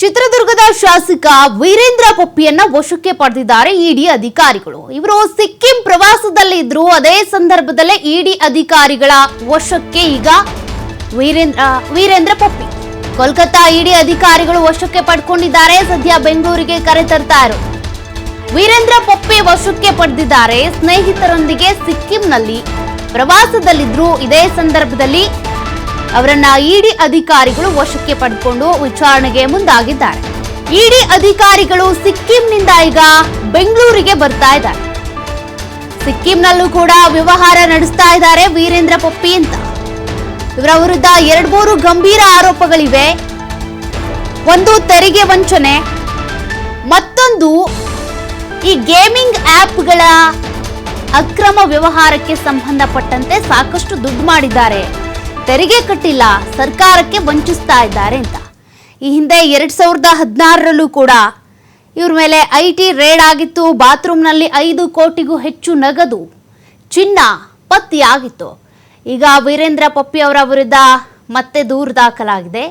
ಚಿತ್ರದುರ್ಗದ ಶಾಸಕ ವೀರೇಂದ್ರ ಪೊಪ್ಪಿಯನ್ನ ವಶಕ್ಕೆ ಪಡೆದಿದ್ದಾರೆ ಇಡಿ ಅಧಿಕಾರಿಗಳು. ಇವರು ಸಿಕ್ಕಿಂ ಪ್ರವಾಸದಲ್ಲಿದ್ರು, ಅದೇ ಸಂದರ್ಭದಲ್ಲೇ ಇಡಿ ಅಧಿಕಾರಿಗಳ ವಶಕ್ಕೆ ಈಗ ವೀರೇಂದ್ರ ವೀರೇಂದ್ರ ಪೊಪ್ಪಿ. ಕೋಲ್ಕತ್ತಾ ಇಡಿ ಅಧಿಕಾರಿಗಳು ವಶಕ್ಕೆ ಪಡ್ಕೊಂಡಿದ್ದಾರೆ, ಸದ್ಯ ಬೆಂಗಳೂರಿಗೆ ಕರೆ ತರ್ತಾ ಇರೋ. ವೀರೇಂದ್ರ ಪೊಪ್ಪಿ ವಶಕ್ಕೆ ಪಡೆದಿದ್ದಾರೆ, ಸ್ನೇಹಿತರೊಂದಿಗೆ ಸಿಕ್ಕಿಂನಲ್ಲಿ ಪ್ರವಾಸದಲ್ಲಿದ್ರು, ಇದೇ ಸಂದರ್ಭದಲ್ಲಿ ಅವರನ್ನ ಇಡಿ ಅಧಿಕಾರಿಗಳು ವಶಕ್ಕೆ ಪಡೆದುಕೊಂಡು ವಿಚಾರಣೆಗೆ ಮುಂದಾಗಿದ್ದಾರೆ. ಇಡಿ ಅಧಿಕಾರಿಗಳು ಸಿಕ್ಕಿಂನಿಂದ ಈಗ ಬೆಂಗಳೂರಿಗೆ ಬರ್ತಾ ಇದ್ದಾರೆ. ಸಿಕ್ಕಿಂನಲ್ಲೂ ಕೂಡ ವ್ಯವಹಾರ ನಡೆಸ್ತಾ ಇದ್ದಾರೆ ವೀರೇಂದ್ರ ಪಪ್ಪಿ ಅಂತ. ಇವರ ವಿರುದ್ಧ ಎರಡ್ ಮೂರು ಗಂಭೀರ ಆರೋಪಗಳಿವೆ. ಒಂದು ತೆರಿಗೆ ವಂಚನೆ, ಮತ್ತೊಂದು ಈ ಗೇಮಿಂಗ್ ಆಪ್ಗಳ ಅಕ್ರಮ ವ್ಯವಹಾರಕ್ಕೆ ಸಂಬಂಧಪಟ್ಟಂತೆ ಸಾಕಷ್ಟು ದುಡ್ಡು ಮಾಡಿದ್ದಾರೆ. ತೆರಿಗೆ ಕಟ್ಟಿಲ್ಲ, ಸರ್ಕಾರಕ್ಕೆ ವಂಚಿಸ್ತಾ ಇದ್ದಾರೆ ಅಂತ. ಈ ಹಿಂದೆ ಎರಡ್ ಸಾವಿರದ ಹದಿನಾರರಲ್ಲೂ ಕೂಡ ಇವ್ರ ಮೇಲೆ ಐ ಟಿ ರೇಡ್ ಆಗಿತ್ತು, ಬಾತ್ರೂಮ್ನಲ್ಲಿ ಐದು ಕೋಟಿಗೂ ಹೆಚ್ಚು ನಗದು ಚಿನ್ನ ಪತ್ತೆಯಾಗಿತ್ತು. ಈಗ ವೀರೇಂದ್ರ ಪಪ್ಪಿ ಅವರ ವಿರುದ್ಧ ಮತ್ತೆ ದೂರು ದಾಖಲಾಗಿದೆ.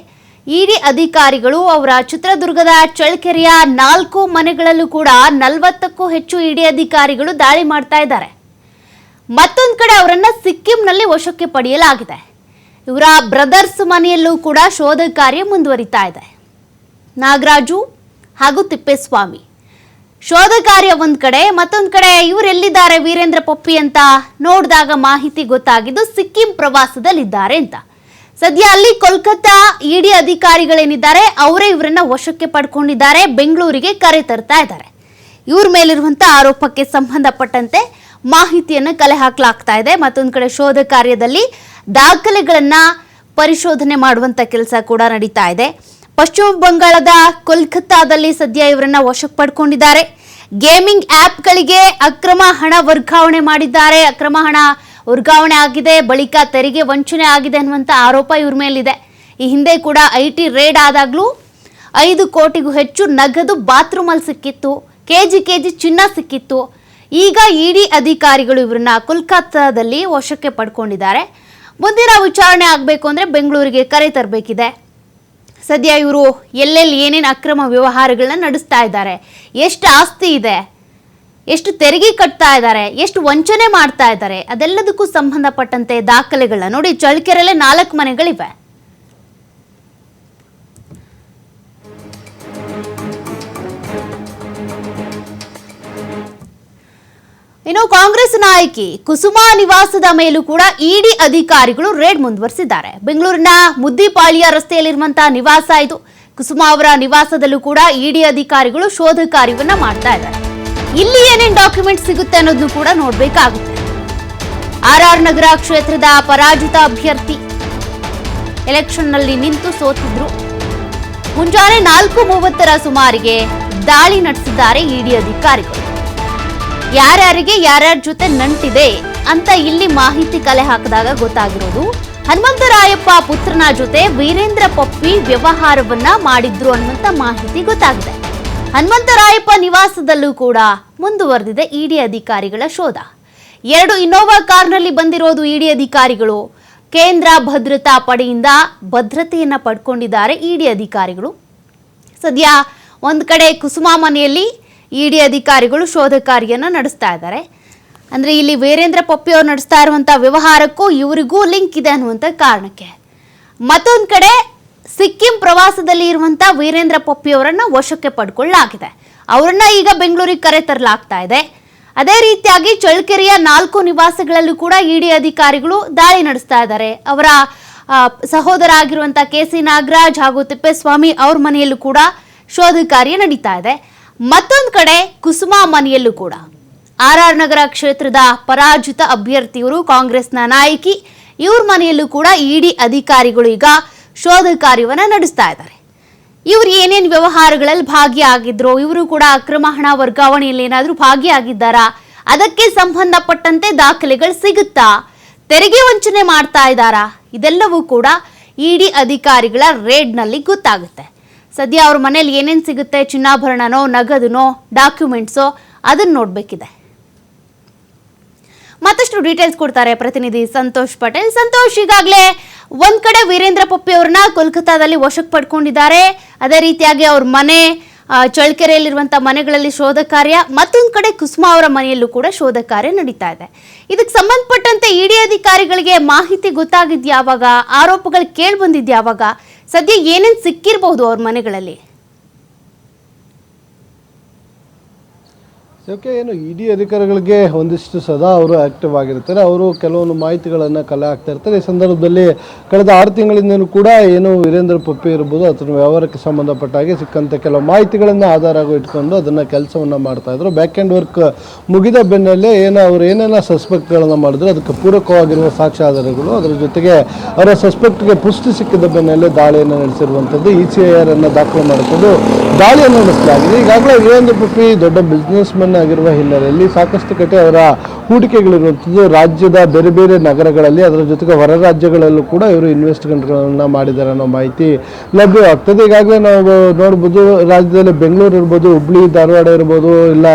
ಇಡಿ ಅಧಿಕಾರಿಗಳು ಅವರ ಚಿತ್ರದುರ್ಗದ ಚಳ್ಳಕೆರೆಯ ನಾಲ್ಕು ಮನೆಗಳಲ್ಲೂ ಕೂಡ ನಲವತ್ತಕ್ಕೂ ಹೆಚ್ಚು ಇಡಿ ಅಧಿಕಾರಿಗಳು ದಾಳಿ ಮಾಡ್ತಾ ಇದ್ದಾರೆ. ಮತ್ತೊಂದು ಕಡೆ ಅವರನ್ನು ಸಿಕ್ಕಿಂನಲ್ಲಿ ವಶಕ್ಕೆ ಪಡೆಯಲಾಗಿದೆ. ಇವರ ಬ್ರದರ್ಸ್ ಮನೆಯಲ್ಲೂ ಕೂಡ ಶೋಧ ಕಾರ್ಯ ಮುಂದುವರಿತಾ ಇದೆ. ನಾಗರಾಜು ಹಾಗೂ ತಿಪ್ಪೇಸ್ವಾಮಿ. ಶೋಧ ಕಾರ್ಯ ಒಂದ್ ಕಡೆ, ಮತ್ತೊಂದು ಕಡೆ ಇವರೆಲ್ಲಿದ್ದಾರೆ ವೀರೇಂದ್ರ ಪೊಪ್ಪಿ ಅಂತ ನೋಡಿದಾಗ ಮಾಹಿತಿ ಗೊತ್ತಾಗಿದ್ದು ಸಿಕ್ಕಿಂ ಪ್ರವಾಸದಲ್ಲಿದ್ದಾರೆ ಅಂತ. ಸದ್ಯ ಅಲ್ಲಿ ಕೋಲ್ಕತ್ತಾ ಇಡಿ ಅಧಿಕಾರಿಗಳೇನಿದ್ದಾರೆ, ಅವರೇ ಇವರನ್ನ ವಶಕ್ಕೆ ಪಡ್ಕೊಂಡಿದ್ದಾರೆ, ಬೆಂಗಳೂರಿಗೆ ಕರೆ ತರ್ತಾ ಇದ್ದಾರೆ. ಇವ್ರ ಮೇಲಿರುವಂತ ಆರೋಪಕ್ಕೆ ಸಂಬಂಧಪಟ್ಟಂತೆ ಮಾಹಿತಿಯನ್ನು ಕಲೆ ಹಾಕಲಾಗ್ತಾ ಇದೆ. ಮತ್ತೊಂದು ಕಡೆ ಶೋಧ ಕಾರ್ಯದಲ್ಲಿ ದಾಖಲೆಗಳನ್ನ ಪರಿಶೋಧನೆ ಮಾಡುವಂತ ಕೆಲಸ ಕೂಡ ನಡೀತಾ ಇದೆ. ಪಶ್ಚಿಮ ಬಂಗಾಳದ ಕೋಲ್ಕತ್ತಾದಲ್ಲಿ ಸದ್ಯ ಇವರನ್ನ ವಶಕ್ಕೆ ಪಡ್ಕೊಂಡಿದ್ದಾರೆ. ಗೇಮಿಂಗ್ ಆಪ್ಗಳಿಗೆ ಅಕ್ರಮ ಹಣ ವರ್ಗಾವಣೆ ಮಾಡಿದ್ದಾರೆ. ಅಕ್ರಮ ಹಣ ವರ್ಗಾವಣೆ ಆಗಿದೆ, ಬಳಿಕ ತೆರಿಗೆ ವಂಚನೆ ಆಗಿದೆ ಅನ್ನುವಂಥ ಆರೋಪ ಇವ್ರ ಮೇಲಿದೆ. ಈ ಹಿಂದೆ ಕೂಡ ಐ ಟಿ ರೇಡ್ ಆದಾಗಲೂ ಐದು ಕೋಟಿಗೂ ಹೆಚ್ಚು ನಗದು ಬಾತ್ರೂಮಲ್ಲಿ ಸಿಕ್ಕಿತ್ತು, ಕೆಜಿ ಕೆಜಿ ಚಿನ್ನ ಸಿಕ್ಕಿತ್ತು. ಈಗ ಇಡಿ ಅಧಿಕಾರಿಗಳು ಇವರನ್ನ ಕೋಲ್ಕತ್ತಾದಲ್ಲಿ ವಶಕ್ಕೆ ಪಡ್ಕೊಂಡಿದ್ದಾರೆ. ಮುಂದಿನ ವಿಚಾರಣೆ ಆಗಬೇಕು ಅಂದರೆ ಬೆಂಗಳೂರಿಗೆ ಕರೆ ತರಬೇಕಿದೆ. ಸದ್ಯ ಇವರು ಎಲ್ಲೆಲ್ಲಿ ಏನೇನು ಅಕ್ರಮ ವ್ಯವಹಾರಗಳನ್ನ ನಡೆಸ್ತಾ ಇದ್ದಾರೆ. ಎಷ್ಟು ಆಸ್ತಿ ಇದೆ. ಎಷ್ಟು ತೆರಿಗೆ ಕಟ್ತಾ ಇದ್ದಾರೆ. ಎಷ್ಟು ವಂಚನೆ ಮಾಡ್ತಾ ಇದ್ದಾರೆ. ಅದೆಲ್ಲದಕ್ಕೂ ಸಂಬಂಧಪಟ್ಟಂತೆ ದಾಖಲೆಗಳನ್ನ ನೋಡಿ ಚಳ್ಳಕೆರೆಲ್ಲೇ ನಾಲ್ಕು ಮನೆಗಳಿವೆ. ಇನ್ನು ಕಾಂಗ್ರೆಸ್ ನಾಯಕಿ ಕುಸುಮಾ ನಿವಾಸದ ಮೇಲೂ ಕೂಡ ಇಡಿ ಅಧಿಕಾರಿಗಳು ರೇಡ್ ಮುಂದುವರೆಸಿದ್ದಾರೆ. ಬೆಂಗಳೂರಿನ ಮುದ್ದಿಪಾಳಿಯ ರಸ್ತೆಯಲ್ಲಿರುವಂತಹ ನಿವಾಸ ಇದು. ಕುಸುಮಾ ಅವರ ನಿವಾಸದಲ್ಲೂ ಕೂಡ ಇಡಿ ಅಧಿಕಾರಿಗಳು ಶೋಧ ಕಾರ್ಯವನ್ನ ಮಾಡ್ತಾ ಇದ್ದಾರೆ. ಇಲ್ಲಿ ಏನೇನು ಡಾಕ್ಯುಮೆಂಟ್ ಸಿಗುತ್ತೆ ಅನ್ನೋದನ್ನು ಕೂಡ ನೋಡಬೇಕಾಗುತ್ತೆ. ಆರ್ ಆರ್ ನಗರ ಕ್ಷೇತ್ರದ ಪರಾಜಿತ ಅಭ್ಯರ್ಥಿ ಎಲೆಕ್ಷನ್ನಲ್ಲಿ ನಿಂತು ಸೋತಿದ್ರು. ಮುಂಜಾನೆ ನಾಲ್ಕು ಮೂವತ್ತರ ಸುಮಾರಿಗೆ ದಾಳಿ ನಡೆಸಿದ್ದಾರೆ ಇಡಿ ಅಧಿಕಾರಿಗಳು. ಯಾರ್ಯಾರಿಗೆ ಯಾರ್ಯಾರ ಜೊತೆ ನಂಟಿದೆ ಅಂತ ಇಲ್ಲಿ ಮಾಹಿತಿ ಕಲೆ ಹಾಕಿದಾಗ ಗೊತ್ತಾಗಿರೋದು. ಹನುಮಂತರಾಯಪ್ಪ ಪುತ್ರನ ಜೊತೆ ವೀರೇಂದ್ರ ಪಪ್ಪಿ ವ್ಯವಹಾರವನ್ನ ಮಾಡಿದ್ರು ಅನ್ನುವಂತ ಮಾಹಿತಿ ಗೊತ್ತಾಗಿದೆ. ಹನುಮಂತರಾಯಪ್ಪ ನಿವಾಸದಲ್ಲೂ ಕೂಡ ಮುಂದುವರೆದಿದೆ ಇಡಿ ಅಧಿಕಾರಿಗಳ ಶೋಧ. ಎರಡು ಇನ್ನೋವಾ ಕಾರ್ನಲ್ಲಿ ಬಂದಿರೋದು ಇಡಿ ಅಧಿಕಾರಿಗಳು. ಕೇಂದ್ರ ಭದ್ರತಾ ಪಡೆಯಿಂದ ಭದ್ರತೆಯನ್ನ ಪಡ್ಕೊಂಡಿದ್ದಾರೆ ಇಡಿ ಅಧಿಕಾರಿಗಳು. ಸದ್ಯ ಒಂದು ಕಡೆ ಕುಸುಮಾ ಮನೆಯಲ್ಲಿ ಇಡಿ ಅಧಿಕಾರಿಗಳು ಶೋಧ ಕಾರ್ಯನ ನಡೆಸ್ತಾ ಇದ್ದಾರೆ. ಅಂದರೆ ಇಲ್ಲಿ ವೀರೇಂದ್ರ ಪೊಪ್ಪಿ ಅವರು ನಡೆಸ್ತಾ ಇರುವಂಥ ವ್ಯವಹಾರಕ್ಕೂ ಇವರಿಗೂ ಲಿಂಕ್ ಇದೆ ಅನ್ನುವಂಥ ಕಾರಣಕ್ಕೆ. ಮತ್ತೊಂದು ಕಡೆ ಸಿಕ್ಕಿಂ ಪ್ರವಾಸದಲ್ಲಿ ಇರುವಂಥ ವೀರೇಂದ್ರ ಪಪ್ಪಿ ಅವರನ್ನ ವಶಕ್ಕೆ ಪಡ್ಕೊಳ್ಳಲಾಗಿದೆ. ಅವರನ್ನ ಈಗ ಬೆಂಗಳೂರಿಗೆ ಕರೆ ತರಲಾಗ್ತಾ ಇದೆ. ಅದೇ ರೀತಿಯಾಗಿ ಚಳ್ಳಕೆರೆಯ ನಾಲ್ಕು ನಿವಾಸಗಳಲ್ಲೂ ಕೂಡ ಇಡಿ ಅಧಿಕಾರಿಗಳು ದಾಳಿ ನಡೆಸ್ತಾ ಇದ್ದಾರೆ. ಅವರ ಸಹೋದರ ಆಗಿರುವಂಥ ಕೆ ಸಿ ನಾಗರಾಜ್ ಹಾಗೂ ತಿಪ್ಪೇಸ್ವಾಮಿ ಅವ್ರ ಮನೆಯಲ್ಲೂ ಕೂಡ ಶೋಧ ಕಾರ್ಯ ನಡೀತಾ ಇದೆ. ಮತ್ತೊಂದು ಕಡೆ ಕುಸುಮಾ ಮನೆಯಲ್ಲೂ ಕೂಡ. ಆರ್ ಆರ್ ನಗರ ಕ್ಷೇತ್ರದ ಪರಾಜಿತ ಅಭ್ಯರ್ಥಿಯವರು ಕಾಂಗ್ರೆಸ್ನ ನಾಯಕಿ, ಇವ್ರ ಮನೆಯಲ್ಲೂ ಕೂಡ ಇಡಿ ಅಧಿಕಾರಿಗಳು ಈಗ ಶೋಧ ಕಾರ್ಯವನ್ನು ನಡೆಸ್ತಾ ಇದ್ದಾರೆ. ಇವರು ಏನೇನು ವ್ಯವಹಾರಗಳಲ್ಲಿ ಭಾಗಿಯಾಗಿದ್ರು, ಇವರು ಕೂಡ ಅಕ್ರಮ ಹಣ ವರ್ಗಾವಣೆಯಲ್ಲಿ ಏನಾದರೂ ಭಾಗಿಯಾಗಿದ್ದಾರಾ, ಅದಕ್ಕೆ ಸಂಬಂಧಪಟ್ಟಂತೆ ದಾಖಲೆಗಳು ಸಿಗುತ್ತಾ, ತೆರಿಗೆ ವಂಚನೆ ಮಾಡ್ತಾ ಇದ್ದಾರಾ, ಇದೆಲ್ಲವೂ ಕೂಡ ಇಡಿ ಅಧಿಕಾರಿಗಳ ರೇಡ್ನಲ್ಲಿ ಗೊತ್ತಾಗುತ್ತೆ. ಸದ್ಯ ಅವ್ರ ಮನೇಲಿ ಏನೇನು ಸಿಗುತ್ತೆ ಚಿನ್ನಾಭರಣನೋ ನಗದುನೋ ಡಾಕ್ಯುಮೆಂಟ್ಸೋ ಅದನ್ನು ನೋಡಬೇಕಿದೆ. ಮತ್ತಷ್ಟು ಡೀಟೇಲ್ಸ್ ಕೊಡ್ತಾರೆ ಪ್ರತಿನಿಧಿ ಸಂತೋಷ್ ಪಟೇಲ್. ಸಂತೋಷ್ ಈಗಾಗಲೇ ಒಂದ್ ಕಡೆ ವೀರೇಂದ್ರ ಪಪ್ಪಿ ಅವ್ರನ್ನ ಕೋಲ್ಕತ್ತಾದಲ್ಲಿ ವಶಕ್ಕೆ ಪಡ್ಕೊಂಡಿದ್ದಾರೆ. ಅದೇ ರೀತಿಯಾಗಿ ಅವ್ರ ಮನೆ ಆ, ಮನೆಗಳಲ್ಲಿ ಶೋಧ ಕಾರ್ಯ ಮತ್ತೊಂದು ಕಡೆ ಕುಸುಮಾ ಅವರ ಮನೆಯಲ್ಲೂ ಕೂಡ ಶೋಧ ಕಾರ್ಯ ನಡೀತಾ ಇದೆ. ಇದಕ್ಕೆ ಸಂಬಂಧಪಟ್ಟಂತೆ ಇಡಿ ಅಧಿಕಾರಿಗಳಿಗೆ ಮಾಹಿತಿ ಗೊತ್ತಾಗಿದ್ಯಾವಾಗ ಆರೋಪಗಳು ಕೇಳಿ ಬಂದಿದ್ ಯಾವಾಗ ಸದ್ಯ ಏನೇನು ಸಿಕ್ಕಿರಬಹುದು ಅವ್ರ ಮನೆಗಳಲ್ಲಿ? ಓಕೆ ಏನು ಇಡಿ ಅಧಿಕಾರಿಗಳಿಗೆ ಒಂದಿಷ್ಟು ಸದಾ ಅವರು ಆ್ಯಕ್ಟಿವ್ ಆಗಿರ್ತಾರೆ. ಅವರು ಕೆಲವೊಂದು ಮಾಹಿತಿಗಳನ್ನು ಕಲೆ ಹಾಕ್ತಾ ಇರ್ತಾರೆ. ಈ ಸಂದರ್ಭದಲ್ಲಿ ಕಳೆದ ಆರು ತಿಂಗಳಿಂದಲೂ ಕೂಡ ಏನು ವೀರೇಂದ್ರ ಪಪ್ಪಿ ಇರ್ಬೋದು, ಅಥವಾ ವ್ಯವಹಾರಕ್ಕೆ ಸಂಬಂಧಪಟ್ಟ ಹಾಗೆ ಸಿಕ್ಕಂಥ ಕೆಲವು ಮಾಹಿತಿಗಳನ್ನು ಆಧಾರವಾಗಿ ಇಟ್ಕೊಂಡು ಅದನ್ನು ಕೆಲಸವನ್ನು ಮಾಡ್ತಾಯಿದ್ರು ಬ್ಯಾಕ್ ಆ್ಯಂಡ್ ವರ್ಕ್ ಮುಗಿದ ಬೆನ್ನಲ್ಲೇ ಏನು ಅವರು ಏನೆಲ್ಲ ಸಸ್ಪೆಕ್ಟ್ಗಳನ್ನು ಮಾಡಿದ್ರು, ಅದಕ್ಕೆ ಪೂರಕವಾಗಿರುವ ಸಾಕ್ಷ್ಯಾಧಾರಗಳು ಅದರ ಜೊತೆಗೆ ಅವರ ಸಸ್ಪೆಕ್ಟ್ಗೆ ಪುಷ್ಟಿ ಸಿಕ್ಕಿದ ಬೆನ್ನಲ್ಲೇ ದಾಳಿಯನ್ನು ನಡೆಸಿರುವಂಥದ್ದು ಇ ಸಿ ಐ ಆರ್ ಅನ್ನು ದಾಖಲು ಮಾಡಿಕೊಂಡು ದಾಳಿಯನ್ನು ನಡೆಸಲಾಗಿದೆ. ಈಗಾಗಲೇ ವೀರೇಂದ್ರ ಪಪ್ಪಿ ದೊಡ್ಡ ಬಿಸ್ನೆಸ್ ಮೆನ್ ಆಗಿರುವ ಹಿನ್ನೆಲೆಯಲ್ಲಿ ಸಾಕಷ್ಟು ಕಡೆ ಅವರ ಹೂಡಿಕೆಗಳಿರುವಂಥದ್ದು ರಾಜ್ಯದ ಬೇರೆ ಬೇರೆ ನಗರಗಳಲ್ಲಿ, ಅದರ ಜೊತೆಗೆ ಹೊರ ರಾಜ್ಯಗಳಲ್ಲೂ ಕೂಡ ಇವರು ಇನ್ವೆಸ್ಟ್ಮೆಂಟ್ಗಳನ್ನು ಮಾಡಿದ್ದಾರೆ ಅನ್ನೋ ಮಾಹಿತಿ ಲಭ್ಯವಾಗ್ತದೆ ಈಗಾಗಲೇ ನಾವು ನೋಡ್ಬೋದು, ರಾಜ್ಯದಲ್ಲಿ ಬೆಂಗಳೂರು ಇರ್ಬೋದು, ಹುಬ್ಳಿ, ಧಾರವಾಡ ಇರ್ಬೋದು, ಇಲ್ಲ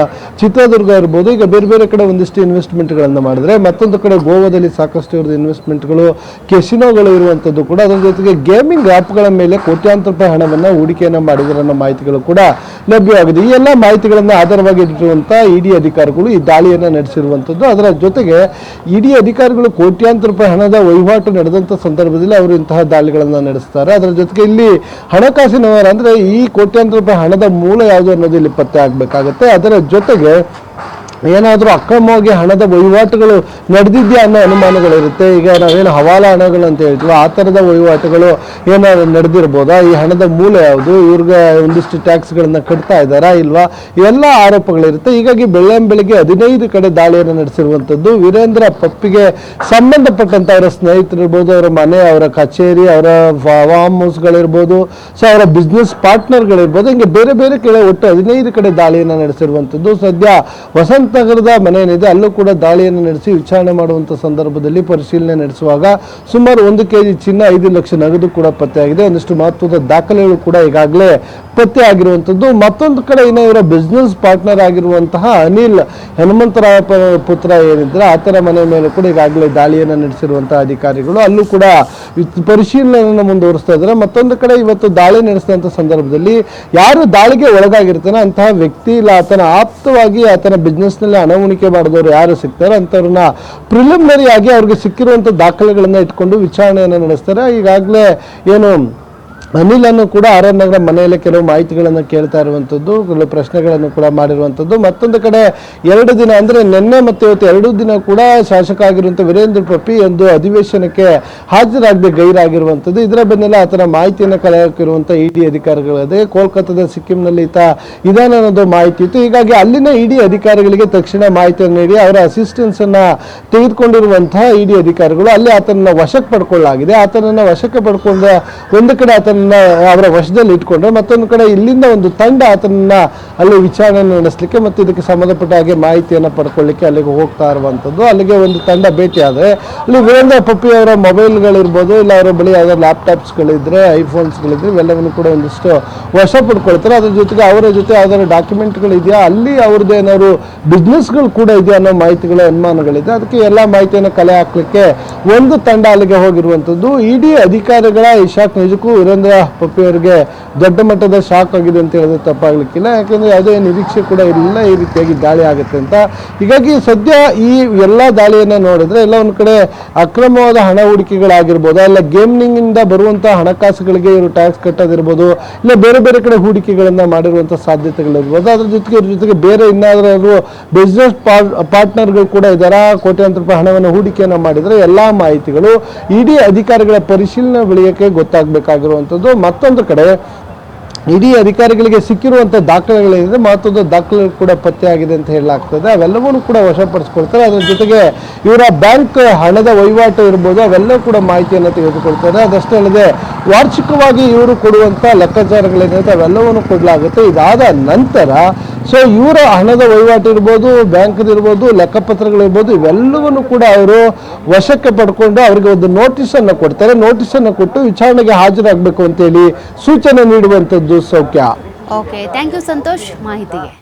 ಚಿತ್ರದುರ್ಗ ಇರ್ಬೋದು, ಈಗ ಬೇರೆ ಬೇರೆ ಕಡೆ ಒಂದಿಷ್ಟು ಇನ್ವೆಸ್ಟ್ಮೆಂಟ್ಗಳನ್ನು ಮಾಡಿದರೆ ಮತ್ತೊಂದು ಕಡೆ ಗೋವಾದಲ್ಲಿ ಸಾಕಷ್ಟು ಇವ್ರದ್ದು ಇನ್ವೆಸ್ಟ್ಮೆಂಟ್ಗಳು ಕೆಸಿನೋಗಳು ಇರುವಂಥದ್ದು ಕೂಡ, ಅದರ ಜೊತೆಗೆ ಗೇಮಿಂಗ್ ಆ್ಯಪ್ಗಳ ಮೇಲೆ ಕೋಟ್ಯಾಂತರ ರೂಪಾಯಿ ಹಣವನ್ನು ಹೂಡಿಕೆಯನ್ನು ಮಾಡಿದ್ದಾರೆ ಅನ್ನೋ ಮಾಹಿತಿಗಳು ಕೂಡ ಲಭ್ಯವಾಗಿದೆ ಈ ಎಲ್ಲ ಮಾಹಿತಿಗಳನ್ನು ಆಧಾರವಾಗಿ ಇಡಿ ಅಧಿಕಾರಿಗಳು ಈ ದಾಳಿಯನ್ನು ನಡೆಸಿರುವಂಥದ್ದು ಅದರ ಜೊತೆಗೆ ಇಡಿ ಅಧಿಕಾರಿಗಳು ಕೋಟ್ಯಾಂತರ ರೂಪಾಯಿ ಹಣದ ವಹಿವಾಟು ನಡೆದಂಥ ಸಂದರ್ಭದಲ್ಲಿ ಅವರು ಇಂತಹ ದಾಳಿಗಳನ್ನು ನಡೆಸ್ತಾರೆ. ಅದರ ಜೊತೆಗೆ ಇಲ್ಲಿ ಹಣಕಾಸಿನ ವ್ಯವಹಾರ ಅಂದರೆ ಈ ಕೋಟ್ಯಾಂತರ ರೂಪಾಯಿ ಹಣದ ಮೂಲ ಯಾವುದು ಅನ್ನೋದು ಇಲ್ಲಿ ಪತ್ತೆ ಆಗಬೇಕಾಗತ್ತೆ. ಅದರ ಜೊತೆಗೆ ಏನಾದರೂ ಅಕ್ರಮವಾಗಿ ಹಣದ ವಹಿವಾಟುಗಳು ನಡೆದಿದೆಯಾ ಅನ್ನೋ ಅನುಮಾನಗಳಿರುತ್ತೆ. ಈಗ ನಾವೇನು ಹವಾಲ ಹಣಗಳು ಅಂತ ಹೇಳ್ತೀವಿ, ಆ ಥರದ ವಹಿವಾಟುಗಳು ಏನಾದ್ರು ನಡೆದಿರ್ಬೋದಾ? ಈ ಹಣದ ಮೂಲ ಯಾವುದು? ಇವ್ರಿಗೆ ಒಂದಿಷ್ಟು ಟ್ಯಾಕ್ಸ್ಗಳನ್ನು ಕಟ್ತಾ ಇದ್ದಾರಾ ಇಲ್ವಾ? ಎಲ್ಲ ಆರೋಪಗಳಿರುತ್ತೆ. ಹೀಗಾಗಿ ಬೆಳ್ಳಂ ಬೆಳಿಗ್ಗೆ ಹದಿನೈದು ಕಡೆ ದಾಳಿಯನ್ನು ನಡೆಸಿರುವಂಥದ್ದು. ವೀರೇಂದ್ರ ಪಪ್ಪಿಗೆ ಸಂಬಂಧಪಟ್ಟಂಥ ಅವರ ಸ್ನೇಹಿತರಿರ್ಬೋದು, ಅವರ ಮನೆ, ಅವರ ಕಚೇರಿ, ಅವರ ಫಾರ್ಮ್ ಹೌಸ್ಗಳಿರ್ಬೋದು, ಸೊ ಅವರ ಬಿಸ್ನೆಸ್ ಪಾರ್ಟ್ನರ್ಗಳಿರ್ಬೋದು, ಹಿಂಗೆ ಬೇರೆ ಬೇರೆ ಕಡೆ ಒಟ್ಟು ಹದಿನೈದು ಕಡೆ ದಾಳಿಯನ್ನು ನಡೆಸಿರುವಂಥದ್ದು. ಸದ್ಯ ವಸಂತ ನಗರದ ಮನೆ ಏನಿದೆ ಅಲ್ಲೂ ಕೂಡ ದಾಳಿಯನ್ನು ನಡೆಸಿ ವಿಚಾರಣೆ ಮಾಡುವಂತ ಸಂದರ್ಭದಲ್ಲಿ ಪರಿಶೀಲನೆ ನಡೆಸುವಾಗ ಸುಮಾರು ಒಂದು ಕೆಜಿ ಚಿನ್ನ ಐದು ಲಕ್ಷ ನಗದು ಕೂಡ ಪತ್ತೆಯಾಗಿದೆ. ಒಂದಿಷ್ಟು ಮಹತ್ವದ ದಾಖಲೆಗಳು ಕೂಡ ಈಗಾಗಲೇ ಪತ್ತೆ ಆಗಿರುವಂಥದ್ದು. ಮತ್ತೊಂದು ಕಡೆ ಇನ್ನು ಇವರ ಬಿಸ್ನೆಸ್ ಪಾರ್ಟ್ನರ್ ಆಗಿರುವಂತಹ ಅನಿಲ್ ಹನುಮಂತರಾಯ ಪ- ಪುತ್ರ ಏನಿದ್ರೆ ಆತನ ಮನೆ ಮೇಲೆ ಕೂಡ ಈಗಾಗಲೇ ದಾಳಿಯನ್ನು ನಡೆಸಿರುವಂತಹ ಅಧಿಕಾರಿಗಳು. ಅಲ್ಲೂ ಕೂಡ ಪರಿಶೀಲನೆಯನ್ನು ಮುಂದುವರಿಸ್ತಾ ಇದ್ದಾರೆ. ಮತ್ತೊಂದು ಕಡೆ ಇವತ್ತು ದಾಳಿ ನಡೆಸಿದಂಥ ಸಂದರ್ಭದಲ್ಲಿ ಯಾರು ದಾಳಿಗೆ ಒಳಗಾಗಿರ್ತಾನೆ ಅಂತಹ ವ್ಯಕ್ತಿ ಇಲ್ಲ, ಆತನ ಆಪ್ತವಾಗಿ ಆತನ ಬಿಸ್ನೆಸ್ನಲ್ಲಿ ಹೂಡಿಕೆ ಮಾಡಿದವರು ಯಾರು ಸಿಗ್ತಾರೆ ಅಂಥವ್ರನ್ನ ಪ್ರಿಲಿಮಿನರಿ ಆಗಿ ಅವ್ರಿಗೆ ಸಿಕ್ಕಿರುವಂಥ ದಾಖಲೆಗಳನ್ನು ಇಟ್ಕೊಂಡು ವಿಚಾರಣೆಯನ್ನು ನಡೆಸ್ತಾರೆ. ಈಗಾಗಲೇ ಏನು ಅನಿಲನ್ನು ಕೂಡ ಆರ್ ಎನ್ ನಗರ ಮನೆಯಲ್ಲೇ ಕೆಲವು ಮಾಹಿತಿಗಳನ್ನು ಕೇಳ್ತಾ ಇರುವಂಥದ್ದು ಕೆಲವು ಪ್ರಶ್ನೆಗಳನ್ನು ಕೂಡ ಮಾಡಿರುವಂಥದ್ದು ಮತ್ತೊಂದು ಕಡೆ ಎರಡು ದಿನ ಅಂದರೆ ನಿನ್ನೆ ಮತ್ತು ಇವತ್ತು ಎರಡು ದಿನ ಕೂಡ ಶಾಸಕ ಆಗಿರುವಂಥ ವೀರೇಂದ್ರ ಪ್ರಪಿ ಒಂದು ಅಧಿವೇಶನಕ್ಕೆ ಹಾಜರಾಗದೆ ಗೈರಾಗಿರುವಂಥದ್ದು ಇದರ ಬೆನ್ನೆಲ್ಲ ಆತನ ಮಾಹಿತಿಯನ್ನು ಕಲೆ ಹಾಕಿರುವಂಥ ಇ ಡಿ ಅಧಿಕಾರಿಗಳಿದೆ ಕೋಲ್ಕತ್ತಾದ ಸಿಕ್ಕಿಂನಲ್ಲಿ ಈತ ಇದಾನೆ ಅನ್ನೋದು ಮಾಹಿತಿ ಇತ್ತು. ಹೀಗಾಗಿ ಅಲ್ಲಿನ ಇಡಿ ಅಧಿಕಾರಿಗಳಿಗೆ ತಕ್ಷಣ ಮಾಹಿತಿಯನ್ನು ನೀಡಿ ಅವರ ಅಸಿಸ್ಟೆನ್ಸನ್ನು ತೆಗೆದುಕೊಂಡಿರುವಂತಹ ಇ ಇಡಿ ಅಧಿಕಾರಿಗಳು ಅಲ್ಲಿ ಆತನನ್ನು ವಶಕ್ಕೆ ಪಡ್ಕೊಳ್ಳಲಾಗಿದೆ. ಆತನನ್ನು ವಶಕ್ಕೆ ಪಡ್ಕೊಂಡ ಒಂದು ಕಡೆ ಆತನನ್ನ ಅವರ ವಶದಲ್ಲಿ ಇಟ್ಕೊಂಡ್ರೆ ಮತ್ತೊಂದು ಕಡೆ ಇಲ್ಲಿಂದ ಒಂದು ತಂಡ ಆತನನ್ನ ಅಲ್ಲಿ ವಿಚಾರಣೆ ನಡೆಸಲಿಕ್ಕೆ ಮತ್ತು ಇದಕ್ಕೆ ಸಂಬಂಧಪಟ್ಟ ಹಾಗೆ ಮಾಹಿತಿಯನ್ನು ಪಡ್ಕೊಳ್ಳಿಕ್ಕೆ ಅಲ್ಲಿಗೆ ಹೋಗ್ತಾ ಇರುವಂಥದ್ದು. ಅಲ್ಲಿಗೆ ಒಂದು ತಂಡ ಭೇಟಿಯಾದರೆ ಅಲ್ಲಿ ವೀರೇಂದ್ರ ಪಪ್ಪಿ ಅವರ ಮೊಬೈಲ್ಗಳಿರ್ಬೋದು ಇಲ್ಲ ಅವರ ಬಳಿ ಯಾವುದೋ ಲ್ಯಾಪ್ಟಾಪ್ಸ್ಗಳಿದ್ರೆ, ಐಫೋನ್ಸ್ಗಳಿದ್ರೆ ಇವೆಲ್ಲವನ್ನು ಕೂಡ ಒಂದಿಷ್ಟು ವಶ ಪಡ್ಕೊಳ್ತಾರೆ. ಅದ್ರ ಜೊತೆಗೆ ಅವರ ಜೊತೆ ಯಾವ್ದಾದ್ರು ಡಾಕ್ಯುಮೆಂಟ್ಗಳು ಇದೆಯಾ ಅಲ್ಲಿ ಅವ್ರದ್ದೇನಾದ್ರು ಬಿಸ್ನೆಸ್ಗಳು ಕೂಡ ಇದೆಯಾ ಅನ್ನೋ ಮಾಹಿತಿಗಳ ಅನುಮಾನಗಳಿದೆ. ಅದಕ್ಕೆ ಎಲ್ಲ ಮಾಹಿತಿಯನ್ನು ಕಲೆ ಹಾಕಲಿಕ್ಕೆ ಒಂದು ತಂಡ ಅಲ್ಲಿಗೆ ಹೋಗಿರುವಂಥದ್ದು. ಇಡೀ ಅಧಿಕಾರಿಗಳ ಇಶಾಕ್ ಶಾಕ್ ನಿಜಕ್ಕೂ ವೀರೇಂದ್ರ ಪಪ್ಪಿ ಅವರಿಗೆ ದೊಡ್ಡ ಮಟ್ಟದ ಶಾಕ್ ಆಗಿದೆ ಅಂತ ಹೇಳಿದ್ರೆ ತಪ್ಪಾಗ್ಲಿಕ್ಕಿಲ್ಲ. ಯಾಕಂದ್ರೆ ಯಾವುದೇ ನಿರೀಕ್ಷೆ ಕೂಡ ಇರಲಿಲ್ಲ ಈ ರೀತಿಯಾಗಿ ದಾಳಿ ಆಗುತ್ತೆ ಅಂತ. ಹೀಗಾಗಿ ಸದ್ಯ ಈ ಎಲ್ಲ ದಾಳಿಯನ್ನು ನೋಡಿದ್ರೆ ಎಲ್ಲ ಒಂದು ಕಡೆ ಅಕ್ರಮವಾದ ಹಣ ಹೂಡಿಕೆಗಳಾಗಿರ್ಬೋದು, ಅಲ್ಲ ಗೇಮಿಂಗ್ ಇಂದ ಬರುವಂತಹ ಹಣಕಾಸುಗಳಿಗೆ ಇವರು ಟ್ಯಾಕ್ಸ್ ಕಟ್ಟೋದಿರ್ಬೋದು, ಇಲ್ಲ ಬೇರೆ ಬೇರೆ ಕಡೆ ಹೂಡಿಕೆಗಳನ್ನ ಮಾಡಿರುವಂಥ ಸಾಧ್ಯತೆಗಳಿರ್ಬೋದು. ಅದ್ರ ಜೊತೆಗೆ ಇದ್ರ ಜೊತೆಗೆ ಬೇರೆ ಇನ್ನಾದರೂ ಬಿಸ್ನೆಸ್ ಪಾರ್ಟ್ನರ್ಗಳು ಕೂಡ ಇದ್ದಾರಾ? ಕೋಟ್ಯಾಂತರ ರೂಪಾಯಿ ಹಣವನ್ನು ಹೂಡಿಕೆಯನ್ನು ಮಾಡಿದರೆ ಎಲ್ಲಾ ಮಾಹಿತಿಗಳು ಇಡೀ ಅಧಿಕಾರಿಗಳ ಪರಿಶೀಲನೆ ಬಳಿಯಕ್ಕೆ ಗೊತ್ತಾಗಬೇಕಾಗಿರುವಂಥದ್ದು ಮತ್ತೊಂದು ಕಡೆ, ಇಡೀ ಅಧಿಕಾರಿಗಳಿಗೆ ಸಿಕ್ಕಿರುವಂಥ ದಾಖಲೆಗಳೇನಿದೆ ಮಹತ್ವದ ದಾಖಲೆ ಕೂಡ ಪತ್ತೆಯಾಗಿದೆ ಅಂತ ಹೇಳಲಾಗ್ತದೆ. ಅವೆಲ್ಲವನ್ನೂ ಕೂಡ ವಶಪಡಿಸ್ಕೊಳ್ತಾರೆ. ಅದರ ಜೊತೆಗೆ ಇವರ ಬ್ಯಾಂಕ್ ಹಣದ ವಹಿವಾಟು ಇರ್ಬೋದು, ಅವೆಲ್ಲವೂ ಕೂಡ ಮಾಹಿತಿಯನ್ನು ತೆಗೆದುಕೊಳ್ತಾರೆ. ಅದಷ್ಟೇ ಅಲ್ಲದೆ, ವಾರ್ಷಿಕವಾಗಿ ಇವರು ಕೊಡುವಂಥ ಲೆಕ್ಕಾಚಾರಗಳೇನಿದೆ ಅವೆಲ್ಲವನ್ನು ಕೊಡಲಾಗುತ್ತೆ. ಇದಾದ ನಂತರ ಸೊ ಇವರ ಹಣದ ವಹಿವಾಟು ಇರ್ಬೋದು ಬ್ಯಾಂಕ್ ಇರ್ಬೋದು ಲೆಕ್ಕಪತ್ರಗಳಿರ್ಬೋದು ಇವೆಲ್ಲವನ್ನು ಕೂಡ ಅವರು ವಶಕ್ಕೆ ಪಡ್ಕೊಂಡು ಅವರಿಗೆ ಒಂದು ನೋಟಿಸನ್ನು ಕೊಡ್ತಾರೆ. ನೋಟಿಸನ್ನು ಕೊಟ್ಟು ವಿಚಾರಣೆಗೆ ಹಾಜರಾಗಬೇಕು ಅಂತೇಳಿ ಸೂಚನೆ ನೀಡುವಂಥದ್ದು ಸೌಖ್ಯ. ಓಕೆ ಥ್ಯಾಂಕ್ ಯು ಸಂತೋಷ್ ಮಾಹಿತಿಗೆ.